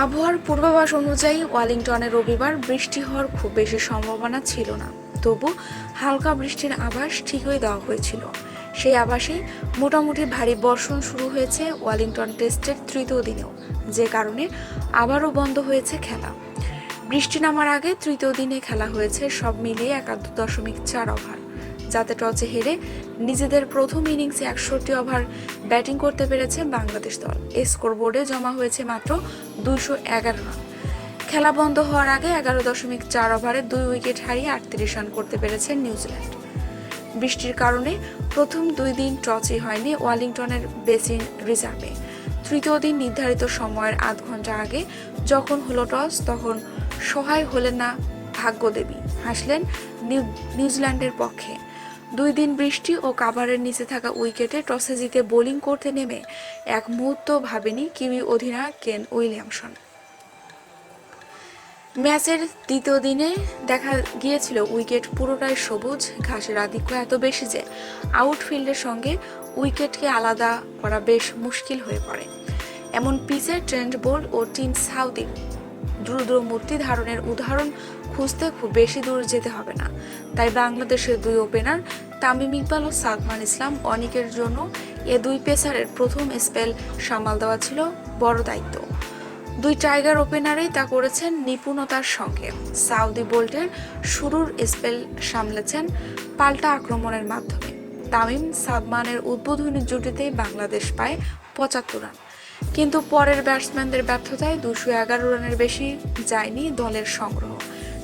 আবহাওয়ার পূর্বাভাস অনুযায়ী ওয়ালিংটনে রবিবার বৃষ্টি হওয়ার খুব বেশি সম্ভাবনা ছিল না। তবু হালকা বৃষ্টির আভাস ঠিকই দেওয়া হয়েছিল। সেই আভাসেই মোটামুটি ভারী বর্ষণ শুরু হয়েছে ওয়ালিংটন টেস্টের তৃতীয় দিনেও, যে কারণে আবারও বন্ধ হয়েছে খেলা। বৃষ্টি নামার আগে তৃতীয় দিনে খেলা হয়েছে সব মিলিয়ে একাত্তর দশমিক চার ওভার। যাতে টসে হেরে নিজেদের প্রথম ইনিংসে একষট্টি ওভার ব্যাটিং করতে পেরেছে বাংলাদেশ দল। এই স্কোরবোর্ডে জমা হয়েছে মাত্র দুশো এগারো রান। খেলা বন্ধ হওয়ার আগে এগারো দশমিক চার ওভারে দুই উইকেট হারিয়ে আটত্রিশ রান করতে পেরেছে নিউজিল্যান্ড। বৃষ্টির কারণে প্রথম দুই দিন টসই হয়নি ওয়ালিংটনের বেসিন রিজার্ভে। তৃতীয় দিন নির্ধারিত সময়ের আধ ঘণ্টা আগে যখন হলো টস, তখন সহায় হলেন না ভাগ্যদেবী। হাসলেন নিউ- নিউজিল্যান্ডের পক্ষে। দুই দিন বৃষ্টি ও কাভারের নিচে থাকা উইকেটে টসে জিতে বোলিং করতে নেমে এক মুহূর্ত ভাবেনি কিউই অধিনায়ক কেন উইলিয়ামসন। ম্যাচের দ্বিতীয় দিনে দেখা গিয়েছিল উইকেট পুরোটাই সবুজ, ঘাসের আধিক্য এত বেশি যে আউটফিল্ডের সঙ্গে উইকেটকে আলাদা করা বেশ মুশকিল হয়ে পড়ে। এমন পিচে ট্রেন্ড বোল্ড ও টিন সাউদি দ্রুত মূর্তি ধারণের উদাহরণ খুঁজতে খুব বেশি দূর যেতে হবে না। তাই বাংলাদেশের দুই ওপেনার তামিম ইকবাল ও সাদমান ইসলাম অনেকের জন্য এ দুই পেসারের প্রথম স্পেল সামাল দেওয়া ছিল বড় দায়িত্ব। দুই টাইগার ওপেনারেই তা করেছেন নিপুণতার সঙ্গে। সাউদি বোল্টের শুরুর স্পেল সামলেছেন পাল্টা আক্রমণের মাধ্যমে। তামিম, সাদমানের উদ্বোধনী জুটিতেই বাংলাদেশ পায় পঁচাত্তর রান। কিন্তু পরের ব্যাটসম্যানদের ব্যর্থতায় দুশো এগারো রানের বেশি যায়নি দলের সংগ্রহ।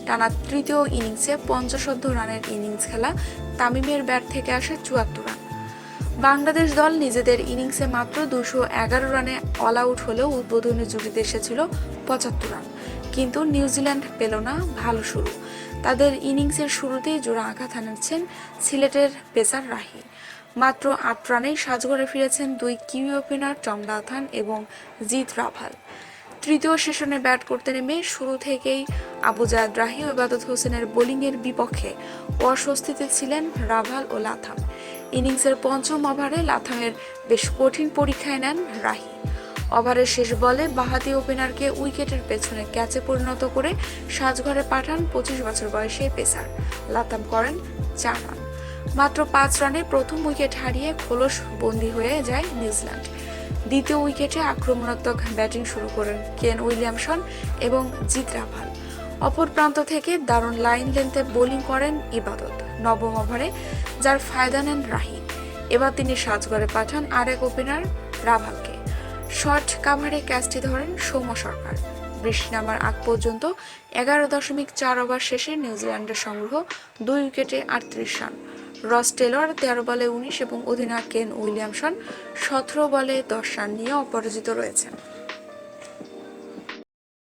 টানা তৃতীয় ইনিংসে পঞ্চাশোর্ধ রানের ইনিংস খেলা তামিমের ব্যাট থেকে আসে চুয়াত্তর রান। বাংলাদেশ দল নিজেদের ইনিংসে মাত্র দুশো এগারো রানে অল আউট হলেও উদ্বোধনী জুটিতে এসেছিল পঁচাত্তর রান। কিন্তু নিউজিল্যান্ড পেল না ভালো শুরু। তাদের ইনিংসের শুরুতেই জোড়া আঘাত হানাচ্ছেন সিলেটের পেসার রাহি। মাত্র আট রানেই সাজঘরে ফিরেছেন দুই কিউই ওপেনার লাথান এবং জিত রাভাল। তৃতীয় সেশনে ব্যাট করতে নেমে শুরু থেকেই আবু জায়দ রাহি ও ইবাদত হোসেনের বোলিংয়ের বিপক্ষে অস্বস্তিতে ছিলেন রাভাল ও লাথাম। ইনিংসের পঞ্চম ওভারে লাথামের বেশ কঠিন পরীক্ষায় নেন রাহি। ওভারের শেষ বলে বাহাতি ওপেনারকে উইকেটের পেছনে ক্যাচে পরিণত করে সাজঘরে পাঠান পঁচিশ বছর বয়সী পেসার। লাতাম করেন চার রান। মাত্র পাঁচ রানে প্রথম উইকেট হারিয়ে খোলস বন্দী হয়ে যায় নিউজিল্যান্ড। দ্বিতীয় উইকেটে আক্রমণাত্মক ব্যাটিং শুরু করেন কেন উইলিয়ামসন এবং জিত রাভাল। অপর প্রান্ত থেকে দারুণ লাইন লেন্থে বোলিং করেন ইবাদত, নবম ওভারে, যার ফায়দা নেন রাহি এবার তিনি সাজগড়ে পাঠান আরেক ওপেনার রাভালকে। শর্ট কাভারে ক্যাচটি ধরেন সৌম্য সরকার। বৃষ্টি নামার আগ পর্যন্ত এগারো দশমিক চার ওভার শেষে নিউজিল্যান্ডের সংগ্রহ দুই উইকেটে আটত্রিশ রান। রস টেলর, তেরো বলে উনিশ এবং অধিনায়ক কেন উইলিয়ামসন, সতেরো বলে দশ রান নিয়ে অপরাজিত রয়েছেন।